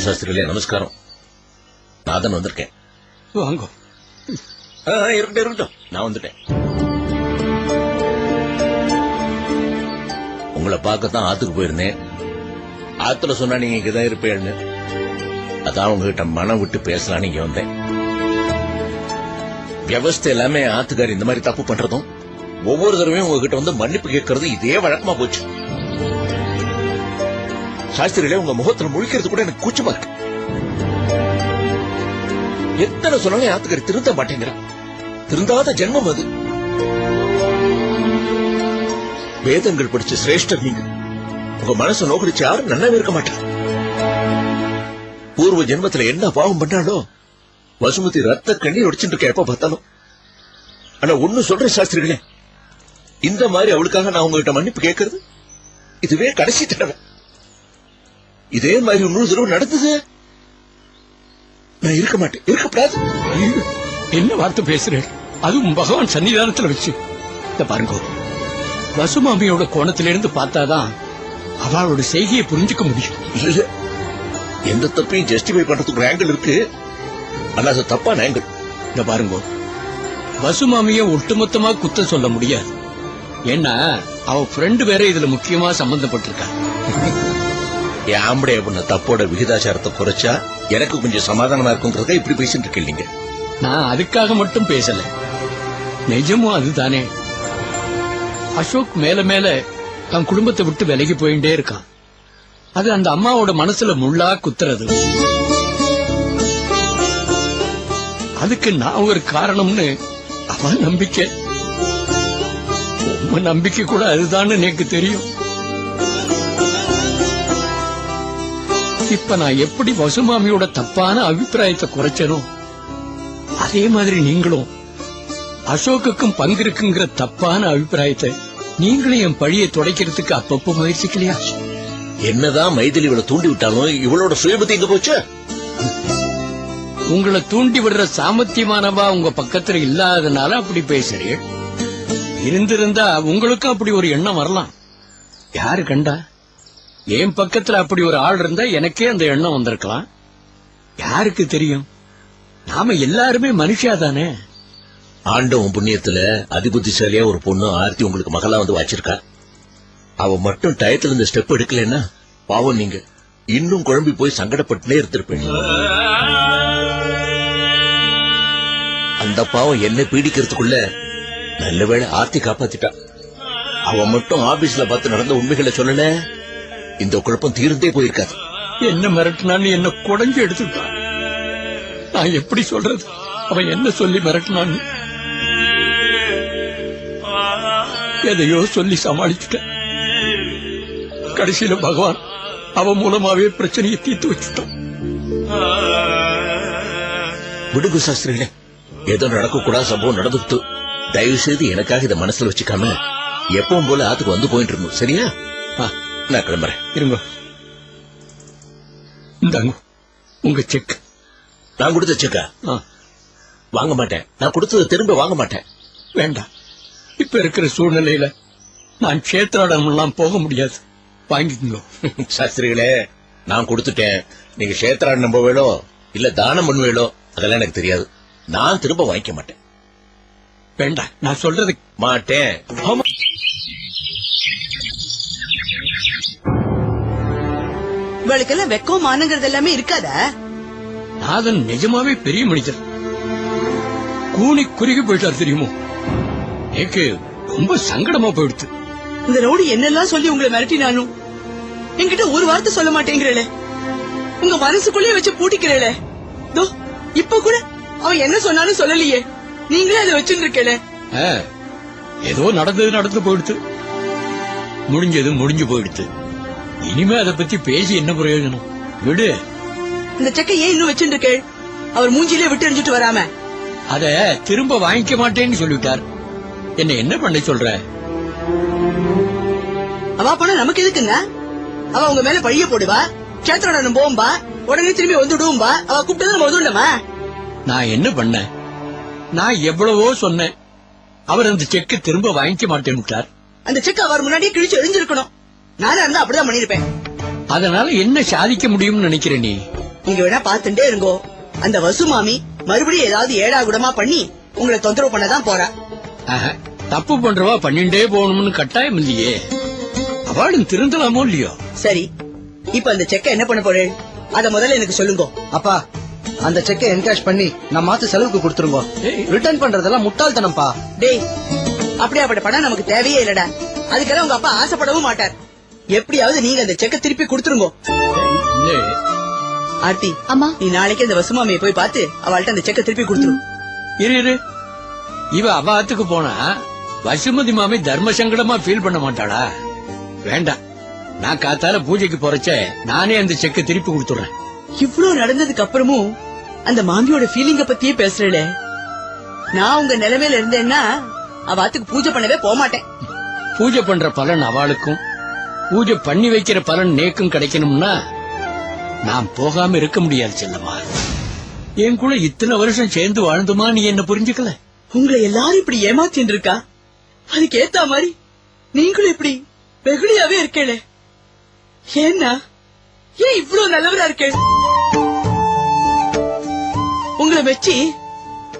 சாஸ்திரிகளே நமஸ்காரம் நாதன் வந்திருக்கேன் வாங்க இருக்கட்டும் இருக்கட்டும் நான் வந்துட்டேன் உங்களை பார்க்கத்தான் ஆத்துக்கு போயிருந்தேன் ஆத்துல சொன்னா நீங்க இங்கதான் இருப்பேன்னு அதான் உங்ககிட்ட மனம் விட்டு பேசலாம்னு இங்க வந்தேன் வியவஸ்தை எல்லாமே ஆத்துக்காரி இந்த மாதிரி தப்பு பண்றதும் ஒவ்வொரு தடவையும் உங்ககிட்ட வந்து மன்னிப்பு கேட்கறது இதே வழக்கமா போச்சு சாஸ்திரிகளே உங்க முகத்துல முழிக்கிறது கூட எனக்கு கூச்சமா இருக்கு. எத்தனை சொன்னாலும் ஆத்துக்காரி திருந்த மாட்டேங்கிறா திருந்தாத ஜென்மம் அது. வேதங்கள் படிச்ச சிரேஷ்டர் நீங்க. உங்க மனசை நோக்கடிச்சு யாரும் நல்லாவே இருக்க மாட்டார். பூர்வ ஜென்மத்துல என்ன பாவம் பண்ணாலோ வசுமதி ரத்த கண்ணீர் ஒடிச்சுட்டு இருக்க எப்ப பார்த்தாலும். ஆனா ஒண்ணு சொல்றேன் சாஸ்திரிகளே. இந்த மாதிரி அவளுக்காக நான் உங்ககிட்ட மன்னிப்பு கேட்கறது இதுவே கடைசி தடவை. இதே மாதிரி இன்னொரு தடவை நடந்தது. நான் இருக்க மாட்டேன். இருக்கக்கூடாது ஐயோ, என்ன வார்த்தை பேசுறேன் அதுவும் பகவான் சன்னிதானத்துல வச்சு. இந்த பாருங்க. வசுமாமியோட கோணத்திலிருந்து பார்த்தாதான் அவளோட செய்கையை புரிஞ்சுக்க முடியும். எந்த தப்பையும் ஜஸ்டிஃபை பண்றதுக்கு ஆங்கிள் இருக்கு. ஆனா அது தப்பான ஆங்கிள் இந்த பாருங்க. வசுமாமிய ஒட்டுமொத்தமா குத்தம் சொல்ல முடியாது. ஏன்னா அவ ஃப்ரெண்டு வேற இதுல முக்கியமா சம்பந்தப்பட்டிருக்கா. என் ஆம்பளை பண்ண தப்போட விகிதாச்சாரத்தை குறைச்சா எனக்கு கொஞ்சம் சமாதானமா இருக்குங்கிறத இப்படி பேசிட்டு இருக்கீங்க. நான் அதுக்காக மட்டும் பேசல. நிஜமும் அதுதானே. அசோக் மேல மேல தன் குடும்பத்தை விட்டு விலகி போயிட்டே இருக்கான். அது அந்த அம்மாவோட மனசுல முள்ளா குத்துறது. அதுக்கு நான் ஒரு காரணம்னு அவன் நம்பிக்கை. உங்க நம்பிக்கை கூட அதுதான்னு எனக்கு தெரியும். இப்ப நான் எப்படி வசுமாமியோட தப்பான அபிப்பிராயத்தை குறைச்சனோ அதே மாதிரி நீங்களும். அசோக்குக்கும் பங்கு இருக்குங்கிற தப்பான அபிப்பிராயத்தை நீங்களும் என் பழியை துடைக்கிறதுக்கு அப்பப்போ முயற்சிக்கலையா? என்னதான் மைதிலி இவளை தூண்டி விட்டாலும் இவளோட சுயபதி எங்க போச்சு? உங்களை தூண்டி விடுற சாமர்த்தியமானவா உங்க பக்கத்துல இல்லாதனால அப்படி பேசுறீங்க. இருந்திருந்தா உங்களுக்கும் அப்படி ஒரு எண்ணம் வரலாம். யாரு கண்டா? என் பக்கத்துல அப்படி ஒரு ஆள் இருந்தா எனக்கே அந்த எண்ணம் வந்திருக்கலாம். யாருக்கு தெரியும்? நாம எல்லாருமே மனுஷா தானே? ஆண்டவன் புண்ணியத்துல அதிபுத்திசாலியா ஒரு பொண்ணு ஆர்த்தி உங்களுக்கு மகளா வந்து வச்சிருக்கா. அவ மட்டும் டயத்துல இந்த ஸ்டெப் எடுக்கலன்னா பாவம் நீங்க. இன்னும் குழம்பி போய் சங்கடப்பட்டுனே இருந்திருப்பீங்க. அந்த பாவம் என்ன பீடிக்கிறதுக்குள்ள நல்லவேளை ஆர்த்தி காப்பாத்திட்டா. அவ மட்டும் ஆபீஸ்ல பார்த்து நடந்த உண்மைகளை சொல்லல. இந்த குழப்பம் தீர்ந்தே போயிருக்காது. என்ன மிரட்டினான்னு என்ன குடஞ்சு எடுத்துட்டான் நான் எப்படி சொல்றது? அவன் என்ன சொல்லி மிரட்டினான்னு? எதையோ சொல்லி சமாளிச்சுட்டேன். கடைசியில பகவான் அவன் மூலமாவே பிரச்சனையை தீர்த்து வச்சுட்டான். விடுங்க சாஸ்திரிகளே ஏதோ நடக்கக்கூடாத சம்பவம் நடந்துட்டு தயவு செய்து எனக்காக இதை மனசுல வச்சுக்காம எப்பவும் போல ஆத்துக்கு வந்து போயிட்டு இருந்தோம் சரியா? ஆ, நான் கிளம்புறேன். இருங்க. இந்தாங்க உங்க செக் நான் கொடுத்த செக்கா வாங்க மாட்டேன். நான் கொடுத்ததை திரும்ப வாங்க மாட்டேன். வேண்டாம் இப்ப இருக்கிற சூழ்நிலையில நான் கஷேத்திராடம் எல்லாம் போக முடியாது. வாங்கிக்கோங்க. சாஸ்திரிகளே நான் கொடுத்துட்டேன். நீங்க கஷேத்ரான் நம்பவேளோ இல்ல தானம் பண்ணுவேளோ அதெல்லாம் எனக்கு தெரியாது. நான் திரும்ப வாங்கிக்க மாட்டேன். வேண்டாம் நான் சொல்றது மாட்டேன். இவளுக்கெல்லாம் வெக்கம் மானங்கிறது எல்லாமே இருக்காதா? நாதன் நிஜமாவே பெரிய மனிதர். கூனி குறுகி போயிட்டார் தெரியுமோ? எனக்கு ரொம்ப சங்கடமா போயிடுச்சு இந்த ரவுடி என்னெல்லாம் சொல்லி உங்களை மிரட்டினானும் என்கிட்ட ஒரு வார்த்தை சொல்ல மாட்டேங்கிறேளே. உங்க மனசுக்குள்ளே வச்சு பூட்டிக்கிறேளே. தோ இப்ப கூட அவன் என்ன சொன்னாலும் சொல்லலையே. நீங்களே அதை வச்சுட்டு இருக்கேளே ஆ, ஏதோ நடந்தது நடந்து போயிடுச்சு முடிஞ்சது முடிஞ்சு போயிடுச்சு இனிமே அதை பத்தி பேசி என்ன பிரயோஜனம்? விடு. இந்த செக்கை ஏன் இன்னும் வச்சுட்டு அவர் மூஞ்சிலே விட்டு எறிஞ்சிட்டு வராம. அத திரும்ப வாங்கிக்க மாட்டேன்னு சொல்லிவிட்டார். என்ன என்ன பண்ண சொல்ற? அவ போனா நமக்கு எதுக்குங்க? அவ உங்க மேல பழிய போடுவா? கேத்திரோட போம்பா உடனே திரும்பி வந்துடுவோம்பா அவ கூப்பிட்டது நம்ம வந்துடலாமா நான் என்ன பண்ணேன் நான் எவ்வளவோ சொன்னேன். அவர் அந்த செக்கை திரும்ப வாங்கிக்க மாட்டேன்னு விட்டார் அந்த செக் அவர் முன்னாடியே கிழிச்சு எரிஞ்சிருக்கணும் நானா இருந்தா அப்படிதான் பண்ணிருப்பேன் அதனால என்ன சாதிக்க முடியும்னு நினைக்கிற நீ? நீங்க வேணா பாத்துட்டே இருங்கோ. அந்த வசு மாமி மறுபடியும் ஏதாவது ஏடா குடமா பண்ணி உங்களை தொந்தரவு பண்ணதான் போறா. தப்பு பண்றவா பண்ணிண்டே போகணும்னு கட்டாயம் இல்லையே. அவளும் திருந்தலாமோ இல்லையோ? சரி இப்ப அந்த செக்க என்ன பண்ண போறேன்? அத முதல்ல எனக்கு சொல்லுங்க. அப்பா அந்த செக்கை என்கேஷ் பண்ணி நான் மாத்து செலவுக்கு கொடுத்துருங்க. ரிட்டர்ன் பண்றதெல்லாம் முட்டாள்தனம்ப்பா. டேய் அப்படியாப்பட்ட படம் நமக்கு தேவையே இல்லடா. அதுக்கெல்லாம் உங்க அப்பா ஆசைப்படவும் மாட்டார். எப்படியாவது நீங்க அந்த செக்க திருப்பி கொடுத்துருங்க. ஆர்த்தி அம்மா. நீ நாளைக்கு அந்த வசுமாமியை போய் பார்த்து அவள்கிட்ட அந்த செக்க திருப்பி கொடுத்துரு. இரு இரு. இவ அவ ஆத்துக்கு போனா வசுமதி மாமி தர்ம சங்கடமா ஃபீல் பண்ண மாட்டாளா? வேண்டாம். நான் காத்தால பூஜைக்கு போறச்சே நானே அந்த செக்கை திருப்பி கொடுத்துறேன் இவ்ளோ நடந்ததுக்கு அப்புறமும் அந்த மாமியோட ஃபீலிங்க பத்தியே பேசுறல நான் உங்க நிலைமையில இருந்தேன்னா அவ ஆத்துக்கு பூஜை பண்ணவே போக மாட்டேன் பூஜை பண்ற பலன் அவளுக்கும் பூஜை பண்ணி வைக்கிற பலன் நேக்கும் கிடைக்கணும்னா நான் போகாம இருக்க முடியாது செல்லம்மா. என் கூட இத்தனை வருஷம் சேர்ந்து வாழ்ந்துமா நீ என்ன புரிஞ்சுக்கல? உங்களை எல்லாரும் இப்படி ஏமாத்தின்னு இருக்கா அதுக்கு ஏத்த மாதிரி நீங்களும் இப்படி வெகுளியாவே இருக்கேளே. ஏன்னா ஏன் இவ்வளவு நல்லவரா இருக்கே உங்களை வச்சு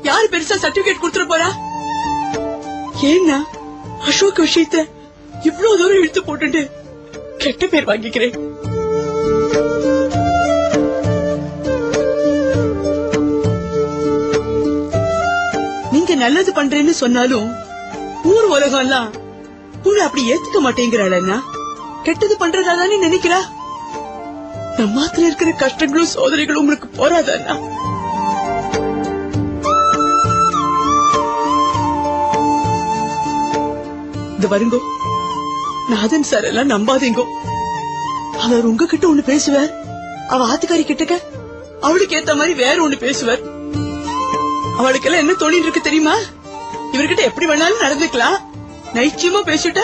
யாரு பெருசா சர்டிபிகேட் கொடுத்துட போறா? ஏன்னா அசோக் விஷயத்த இவ்வளவு தூரம் இழுத்து போட்டுட்டு கெட்ட பேர் வாங்கிக்கிறேன். நீங்க நல்லது பண்றேன்னு சொன்னாலும் ஊர் உலகம் எல்லாம் உன்னை அப்படி ஏத்துக்க மாட்டேங்கிறாளன்னா கெட்டது பண்றதா தானே நினைக்கிறா? நம்மாத்துல இருக்கிற கஷ்டங்களும் சோதனைகளும் உங்களுக்கு போறாதாண்ணா இந்த வருங்கோ. நாதன் சார் எல்லாம் நம்பாதீங்க அவர் உங்ககிட்ட ஒண்ணு பேசுவார்? அவ ஆத்துக்காரி கிட்டக்க? அவளுக்கு ஏத்த மாதிரி வேற ஒண்ணு பேசுவார். அவளுக்கெல்லாம் என்ன தோணிட்டு இருக்கு தெரியுமா? இவர்கிட்ட எப்படி வேணாலும் நடந்துக்கலாம். நைச்சியமா பேசிட்ட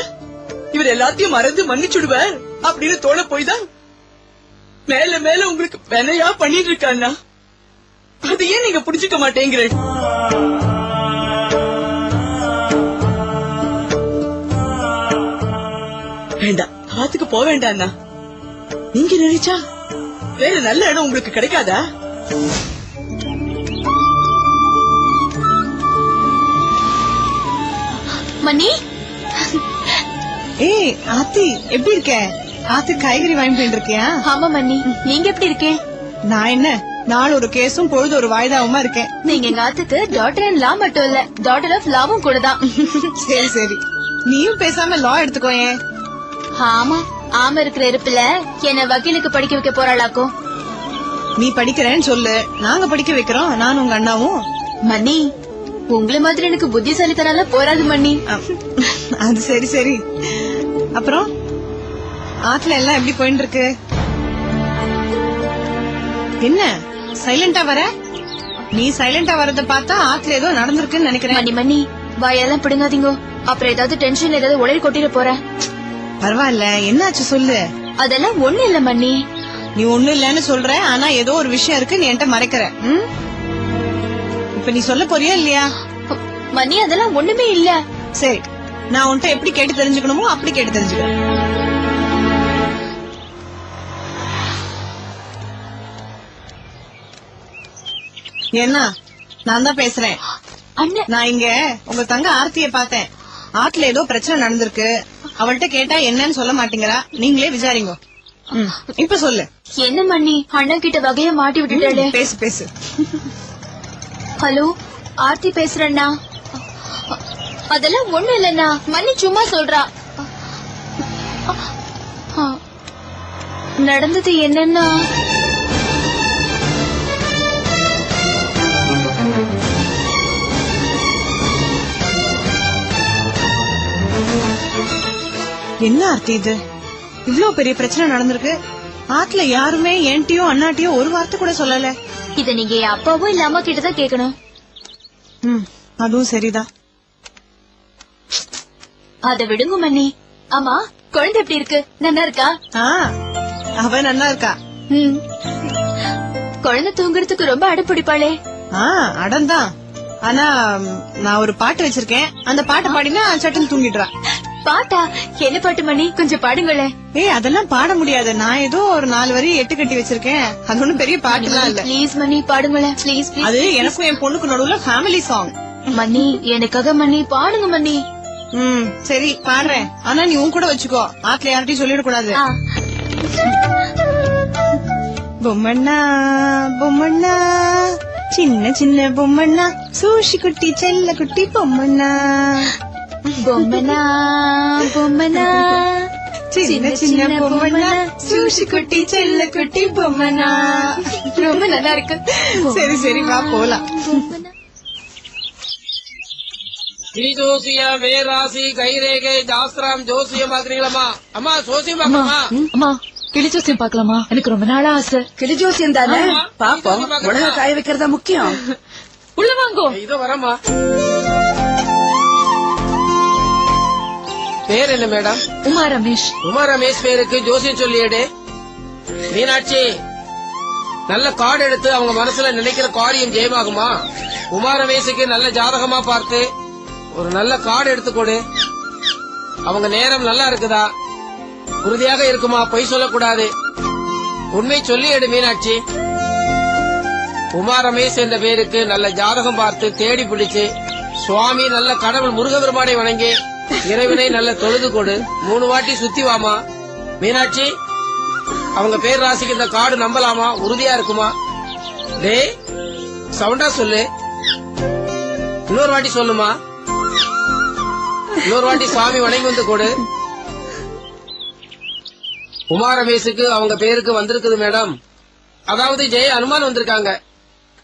இவர் எல்லாத்தையும் மறந்து மன்னிச்சுடுவார் அப்படின்னு தோண போய் தான் மேல மேல உங்களுக்கு வினையா பண்ணிட்டு இருக்காண்ணா. அது ஏன் நீங்க புடிச்சுக்க மாட்டேங்கிறேன் ஆத்துக்கு போக வேண்டாம்ண்ணா நீங்க நினைச்சா வேற நல்ல இடம் உங்களுக்கு கிடைக்காதா? மணி ஏய் ஆத்தி எப்படி இருக்க? ஆத்து காய்கறி வாங்கி போயிட்டு இருக்கியா ஆமா மணி நீங்க எப்படி இருக்கே? நான் என்ன நாள் ஒரு கேஸும் பொழுது ஒரு வாய்தாவுமா இருக்கேன்? நீங்க எங்க ஆத்துக்கு டாட்டர் அண்ட் லா மட்டும் இல்ல டாட்டர் ஆஃப் லாவும் கூட தான் சரி சரி. நீயும் பேசாம லா எடுத்துக்கோ ஏன்? ஆமா ஆமா இருக்கிற இருப்புல என்ன வக்கீலுக்கு படிக்க வைக்க போறாளாக்கும் நீ படிக்கிறேன்னு சொல்லு. நாங்க படிக்க வைக்கிறோம். நானும் உங்க அண்ணாவும். மணி உங்களை மாதிரி எனக்கு புத்திசாலித்தனால போராது மணி அது சரி சரி. அப்புறம் ஆத்துல எல்லாம் எப்படி போயிட்டு இருக்கு என்ன சைலண்டா வர? நீ சைலண்டா வரத பார்த்தா ஆத்துல ஏதோ நடந்திருக்குன்னு நினைக்கிறேன். மணி மணி வாயெல்லாம் பிடுங்காதீங்கோ. அப்புறம் ஏதாவது டென்ஷன் ஏதாவது உடல் கொட்டிட போறேன். பரவாயில்ல. என்னாச்சு சொல்லு. அதெல்லாம் ஒண்ணு இல்ல மணி நீ ஒண்ணு இல்லன்னு சொல்ற ஆனா ஏதோ ஒரு விஷயம் இருக்கு நீ என்கிட்ட மறைக்கிற. ம்? இப்ப நீ சொல்ல போறியா இல்லையா? மணி அதெல்லாம் ஒண்ணுமே இல்ல. சரி நான் உன்கிட்ட எப்படி கேட்டு தெரிஞ்சுக்கணுமோ அப்படி கேட்டு தெரிஞ்சுக்கிறேன் என்ன நான் தான் பேசுறேன். அண்ணன் நான் இங்க உங்க தங்க ஆர்த்திய பார்த்தேன். ஆத்துல ஏதோ பிரச்சனை நடந்திருக்கு. அவள்கிட்ட கேட்டா என்னன்னு சொல்ல மாட்டேங்கிறா நீங்களே விசாரிங்க. இப்ப சொல்லு. என்ன மணி அண்ணன் கிட்ட வகைய மாட்டி விட்டுட்டாளே. பேசு பேசு. ஹலோ ஆர்த்தி பேசுறேன்னா அதெல்லாம் ஒண்ணு இல்லண்ணா. மணி சும்மா சொல்றா. நடந்தது என்னன்னா என்ன ஆர்த்தி இது? இவ்ளோ பெரிய பிரச்சனை நடந்திருக்கு. ஆத்துல யாருமே என்கிட்டயோ அண்ணாட்டியோ ஒரு வார்த்தை கூட சொல்லல. இத நீங்க என் அப்பாவும் இல்ல அம்மா கிட்ட தான் கேட்கணும். ம் அதுவும் சரிதான். அத விடுங்க மணி ஆமா குழந்தை எப்படி இருக்கு? நல்லா இருக்கா? ஆ அவ நல்லா இருக்கா. ம். குழந்தை தூங்குறதுக்கு ரொம்ப அடப்பிடிப்பாளே ஆ அடம்தான். ஆனா ம், நான் ஒரு பாட்டு வச்சிருக்கேன். அந்த பாட்டை பாடினா சட்டுன்னு தூங்கிடுறா. பாட்டா? என்ன பாட்டு மணி? கொஞ்சம் பாடுங்களேன் ஏய் அதெல்லாம் பாட முடியாது. நான் ஏதோ ஒரு நாலு வரி எட்டு கட்டி வச்சிருக்கேன். அது ஒண்ணும் பெரிய பாட்டுலாம் இல்ல. ப்ளீஸ் மணி பாடுங்களேன் ப்ளீஸ் அது எனக்கும் என் பொண்ணுக்கு நடுவுல ஃபேமிலி சாங் மணி எனக்காக மணி பாடுங்க மணி. ம் சரி பாடுறேன். ஆனா நீ உன் கூட வச்சுக்கோ. ஆத்துல யார்கிட்டயும் சொல்லிடக்கூடாது. பொம்மண்ணா பொம்மண்ணா. சின்ன சின்ன பொம்மண்ணா. சூஷி குட்டி செல்ல குட்டி பொம்மண்ணா. பொம்மனா பொம்மனா. சின்ன சின்ன பொம்மண்ணா சூஷி குட்டி செல்ல குட்டி பொம்மண்ணா ரொம்ப நல்லா இருக்கு. சரி சரி வா போலாம். பொம்மனா. ஜோசிய வேராசி கைரேகை ஜாஸ்திரம் ஜோசியம் பாக்குறீங்களா அம்மா ஜோசியம் பாக்கலாமா அம்மா கிளி ஜோசியம் பாக்கலாமா எனக்கு ரொம்ப நாளா ஆசை. கிளி ஜோசியம் தானே. பாப்போம். உலக காய வைக்கிறதா முக்கியம்? உள்ள வாங்கோ. இதோ வரமா பேர் என்ன மேடம்? உமா ரமேஷ். உமா ரமேஷ் பேருக்கு ஜோசியம் சொல்லியடு. மீனாட்சி நல்ல கார்டு எடுத்து அவங்க மனசுல நினைக்கிற காரியம் ஜெயமாகுமா? உமா ரமேஷுக்கு நல்ல ஜாதகமா பார்த்து ஒரு நல்ல கார்டு எடுத்து கொடு. அவங்க நேரம் நல்லா இருக்குதா? உறுதியாக இருக்குமா? பொய் சொல்லக்கூடாது. உண்மை சொல்லி எடு மீனாட்சி. உமா ரமேஷ் என்ற பேருக்கு நல்ல ஜாதகம் பார்த்து தேடி பிடிச்சு சுவாமி நல்ல கடவுள் முருகபெருமானை வணங்கி இறைவனை நல்ல தொழுது கொடு. மூணு வாட்டி சுத்தி வாமா. மீனாட்சி அவங்க பேர் ராசிக்கு இந்த காடு நம்பலாமா? உறுதியா இருக்குமா? டேய் சவுண்டா சொல்லு. இன்னொரு வாட்டி சொல்லுமா? இன்னொரு வாட்டி சுவாமி வணங்கி வந்து கொடு. உமா ரமேஷுக்கு அவங்க பேருக்கு வந்திருக்குது மேடம். அதாவது ஜெய அனுமான் வந்திருக்காங்க.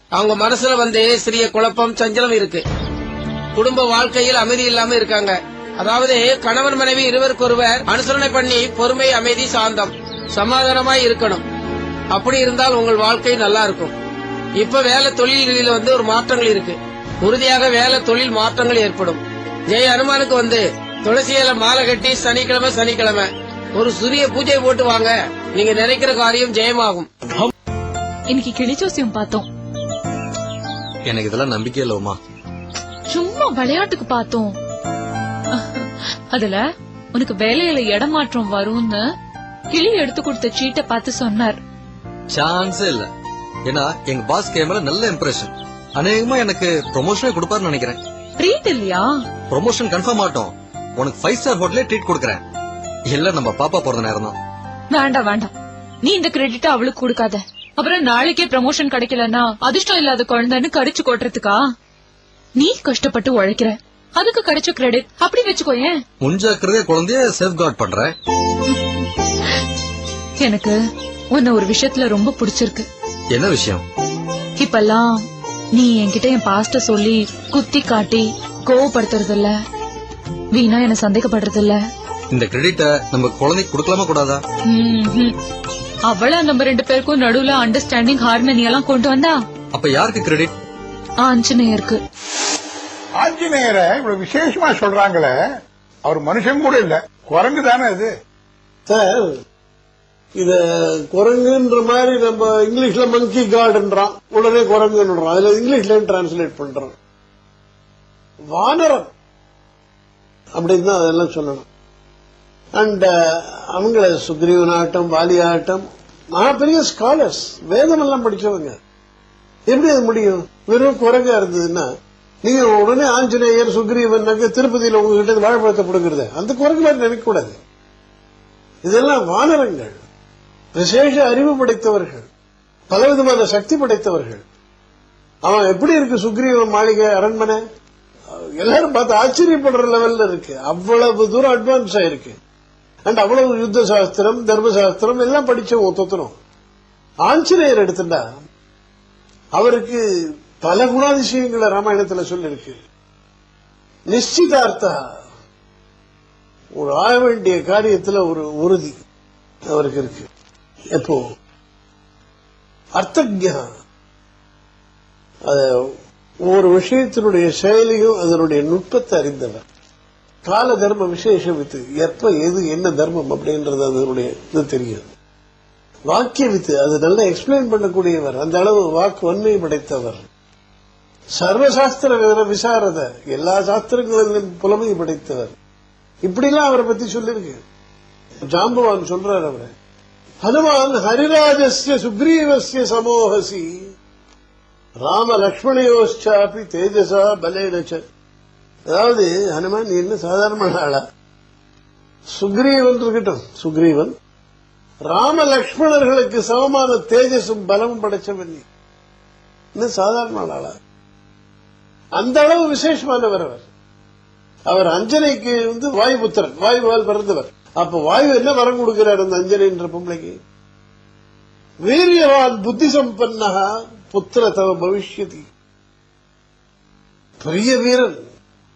அவங்க மனசுல வந்து சிறிய குழப்பம் சஞ்சலம் இருக்கு. குடும்ப வாழ்க்கையில் அமைதி இல்லாம இருக்காங்க. அதாவது கணவன் மனைவி இருவருக்கொருவர் அனுசரணை பண்ணி பொறுமை அமைதி சாந்தம் சமாதானமாய் இருக்கணும். அப்படி இருந்தால் உங்கள் வாழ்க்கை நல்லா இருக்கும். இப்ப வேலை தொழில் ரீதியில வந்து ஒரு மாற்றங்கள் இருக்கு. உறுதியாக வேலை தொழில் மாற்றங்கள் ஏற்படும். ஜெய அனுமானுக்கு வந்து துளசி இலை மாலை கட்டி சனிக்கிழமை சனிக்கிழமை. ஒரு சிறிய பூஜை போட்டு வாங்க. நீங்க நினைக்கிற காரியம் ஜெயமாகும். இன்னைக்கு கிளி ஜோசியம் பார்த்தோம். எனக்கு இதெல்லாம் நம்பிக்கை இல்ல உமா. சும்மா விளையாட்டுக்கு பார்த்தோம். அதுல உனக்கு வேலையில இடமாற்றம் வரும்னு கிளி எடுத்து கொடுத்த சீட்டை பார்த்து சொன்னார். சான்ஸே இல்ல. ஏன்னா எங்க பாஸ் கேமரா நல்ல இம்ப்ரெஷன் அநேகமா எனக்கு ப்ரொமோஷனே கொடுப்பாருன்னு நினைக்கிறேன். ட்ரீட் இல்லையா? ப்ரொமோஷன் கன்ஃபார்ம் ஆகட்டும். உனக்கு ஃபைவ் ஸ்டார் ஹோட்டலே ட்ரீட் கொடுக்கறேன். இல்ல நம்ம பாப்பா பிறந்த நேரம் தான். வேண்டாம் வேண்டாம். நீ இந்த கிரெடிட் அவளுக்கு கொடுக்காத. அப்புறம் நாளைக்கே ப்ரமோஷன் கிடைக்கலன்னா அதிர்ஷ்டம் இல்லாத குழந்தைன்னு கடிச்சு கொட்டுறதுக்கா? நீ கஷ்டப்பட்டு உழைக்கிற. அதுக்கு கிடைச்ச கிரெடிட் அப்படி வச்சுக்கோ ஏன்? முன்ஜாக்கிரதையா குழந்தைய சேஃப் கார்ட் பண்றேன் எனக்கு உன்னை ஒரு விஷயத்துல ரொம்ப பிடிச்சிருக்கு. என்ன விஷயம்? இப்பெல்லாம் நீ என்கிட்ட என் பாஸ்ட சொல்லி குத்தி காட்டி கோவப்படுத்துறது இல்ல வீணா என்ன சந்தேகப்படுறது இல்ல இந்த கிரெடிட்ட நம்ம குழந்தைக்கு கொடுக்கலாமா கூடாதா. அவளா நம்ம ரெண்டு பேருக்கும் நடுவுல அண்டர்ஸ்டாண்டிங் ஹார்மனி எல்லாம் கொண்டு வந்தா? அப்ப யாருக்கு கிரெடிட் ஆஞ்சநேயருக்கு. ஆஞ்சநேயரை இவ்வளவு விசேஷமா சொல்றாங்களே அவர் மனுஷன் கூட இல்ல. குரங்கு தானே அது சார் இத குரங்குன்ற மாதிரி நம்ம இங்கிலீஷ்ல மங்கி கார்டுன்றான் உடனே குரங்குன்றான். அதுல இங்கிலீஷ்ல டிரான்ஸ்லேட் பண்றோம் வானரம். அப்படின்னு தான் அதெல்லாம் சொல்லணும். அண்ட் uh, அவங்கள சுக்ரீவன் ஆட்டம் வாலி ஆட்டம் மகா பெரிய ஸ்காலர்ஸ் வேதம் எல்லாம் படிச்சவங்க. எப்படி அது முடியும்? வெறும் குரங்கா இருந்ததுன்னா நீங்க உடனே ஆஞ்சநேயர் சுக்ரீவன் திருப்பதியில உங்ககிட்ட இருந்து வாழைப்பழத்தை கொடுக்கறது அந்த குரங்கு மாதிரி நினைக்க கூடாது இதெல்லாம் வானரங்கள். விசேஷ அறிவு படைத்தவர்கள். பலவிதமான சக்தி படைத்தவர்கள். அவன் எப்படி இருக்கு சுக்ரீவ மாளிகை அரண்மனை? எல்லாரும் பார்த்து ஆச்சரியப்படுற லெவல்ல இருக்கு. அவ்வளவு தூரம் அட்வான்ஸ் ஆயிருக்கு அண்ட் அவ்வளவு யுத்த சாஸ்திரம் தர்ம சாஸ்திரம் எல்லாம் படிச்ச ஒத்தத்தனும் ஆஞ்சநேயர் எடுத்துட்டா அவருக்கு பல குணாதிசயங்களை ராமாயணத்துல சொல்லிருக்கு. நிச்சிதார்த்தா ஒரு ஆக வேண்டிய காரியத்துல ஒரு உறுதி அவருக்கு இருக்கு. எப்போ? அர்த்தஜா அத ஒவ்வொரு விஷயத்தினுடைய செயலியும் அதனுடைய நுட்பத்தை அறிந்தவர். கால தர்ம விசேஷம் வித்து எப்ப எது என்ன தர்மம் அப்படின்றது அதனுடைய இது தெரியும். வாக்கிய வித்து அது நல்லா எக்ஸ்பிளைன் பண்ணக்கூடியவர். அந்த அளவு வாக்கு வன்மை படைத்தவர். சர்வசாஸ்திர விசாரத. எல்லா சாஸ்திரங்களிலும் புலமை படைத்தவர். இப்படிலாம் அவரை பத்தி சொல்லிருக்கு ஜாம்பவான் சொல்றார் அவரை. ஹனுமான் ஹரிராஜஸ்ய சுக்ரீவசிய சமோகசி ராம லக்ஷ்மணையோச்சாபி தேஜசா பலேனச்ச அதாவது ஹனுமான் நீ என்ன சாதாரணமான ஆளா? சுக்ரீவன் இருக்கட்டும். சுக்ரீவன். ராம லக்ஷ்மணர்களுக்கு சமமான தேஜஸும் பலமும் படைச்சவன் நீ. இன்னும் சாதாரண ஆளா? அந்த அளவு விசேஷமானவர் அவர். அவர் அஞ்சனைக்கு வந்து வாயுபுத்திரன் வாயுவால் பிறந்தவர். அப்ப வாயு என்ன வரம் கொடுக்கிறார் அந்த அஞ்சனை என்ற பொம்பளைக்கு? வீரியவான் புத்தி சம்பன்னகா புத்திர தவ பவிஷ்யதி. பெரிய வீரன்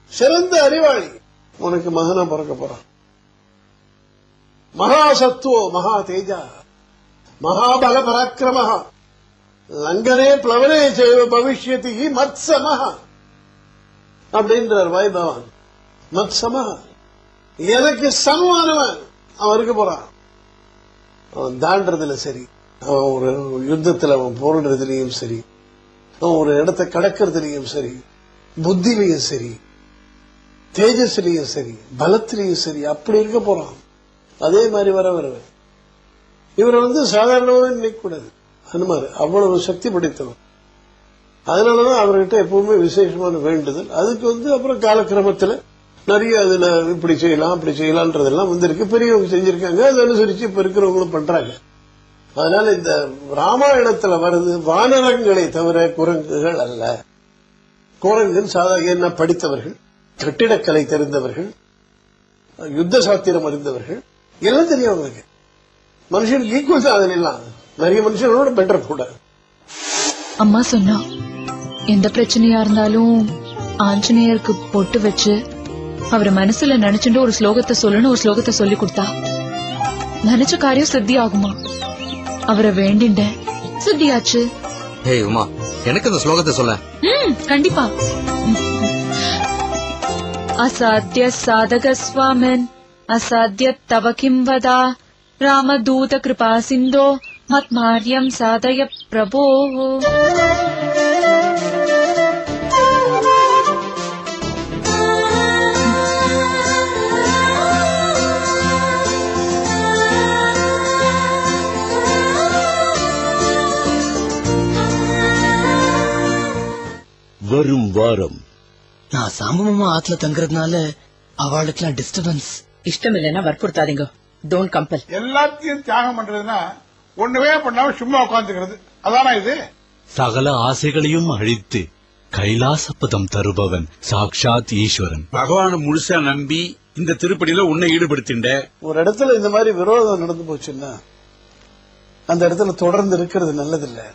சிறந்த அறிவாளி. உனக்கு மகனா பிறக்க போறான். மகாசத்துவோ மகா தேஜா. மகாபல பராக்கிரம லங்கனே பிளவனே செய்வ பவிஷ்யதி மத்சமஹா. அப்படின்றார் வாய் பகவான் மத்சமஹ எனக்கு சமமானவன் அவன் இருக்க போறான். அவன் தாண்டறதுல சரி. அவன் ஒரு யுத்தத்துல அவன் போரிடுறதுலயும் சரி. அவன் ஒரு இடத்தை கடக்கிறதுலயும் சரி. புத்திலையும் சரி. தேஜஸ்லையும் சரி. பலத்திலையும் சரி. அப்படி இருக்க போறான். அதே மாதிரி வர வருவர் இவரை வந்து சாதாரணமாக நினைக்க கூடாது அவ்வளவு சக்தி படைத்தவர் அதனாலதான் அவர்கிட்ட எப்பவுமே விசேஷமான வேண்டுதல். அதுக்கு வந்து அப்புறம் காலக்கிரமத்துல நிறைய அதுல இப்படி செய்யலாம் அப்படி செய்யலாம்ன்றதெல்லாம் வந்திருக்கு. பெரியவங்க செஞ்சிருக்காங்க அதை அனுசரிச்சு இப்ப இருக்கிறவங்களும் பண்றாங்க. அதனால இந்த ராமாயணத்துல வருது வானரங்களை தவிர குரங்குகள் அல்ல. குரங்குன்னு சாதாரண என்ன படித்தவர்கள் கட்டிடக்கலை தெரிந்தவர்கள் யுத்த சாத்திரம் அறிந்தவர்கள் எல்லாம் தெரியும் அவங்களுக்கு மனுஷனுக்கு ஈக்குவல் தான் அதுல எல்லாம் நிறைய மனுஷனோட பெட்டர் கூட. அம்மா சொன்னா எந்த பிரச்சனையா இருந்தாலும் ஆஞ்சநேயருக்கு பொட்டு வச்சு அவரை மனசுல நினைச்சுட்டு ஒரு ஸ்லோகத்தை சொல்லணும் ஒரு ஸ்லோகத்தை சொல்லி கொடுத்தா நினைச்ச காரியம் சித்தி ஆகுமா அவரை வேண்டிண்டேன். சித்தியாச்சு? ஹே உமா எனக்கு இந்த ஸ்லோகத்தை சொல்ல. ம் கண்டிப்பா. அசாத்திய சாதக ஸ்வாமன் அசாத்திய தவ கிம் வதா ராமதூத கிருபா சிந்தோ மத்மாரியம் சாதய பிரபோ வரும் வாரம். நான் சாம்பவமா ஆத்துல தங்குறதுனால அவளுக்குலாம் டிஸ்டர்பன்ஸ் இஷ்டம் இல்லைன்னா வற்புறுத்தாதீங்க. டோன்ட் கம்பல் எல்லாத்தையும் தியாகம் பண்றதுன்னா ஒண்ணுமே பண்ணாம சும்மா உட்காந்துக்கிறது அதானா இது? சகல ஆசைகளையும் அழித்து கைலாசப்பதம் தருபவன் சாக்ஷாத் ஈஸ்வரன். பகவான முழுசா நம்பி இந்த திருப்படியில உன்னை ஈடுபடுத்திண்ட. ஒரு இடத்துல இந்த மாதிரி விரோதம் நடந்து போச்சுன்னா அந்த இடத்துல தொடர்ந்து இருக்கிறது நல்லதில்லை.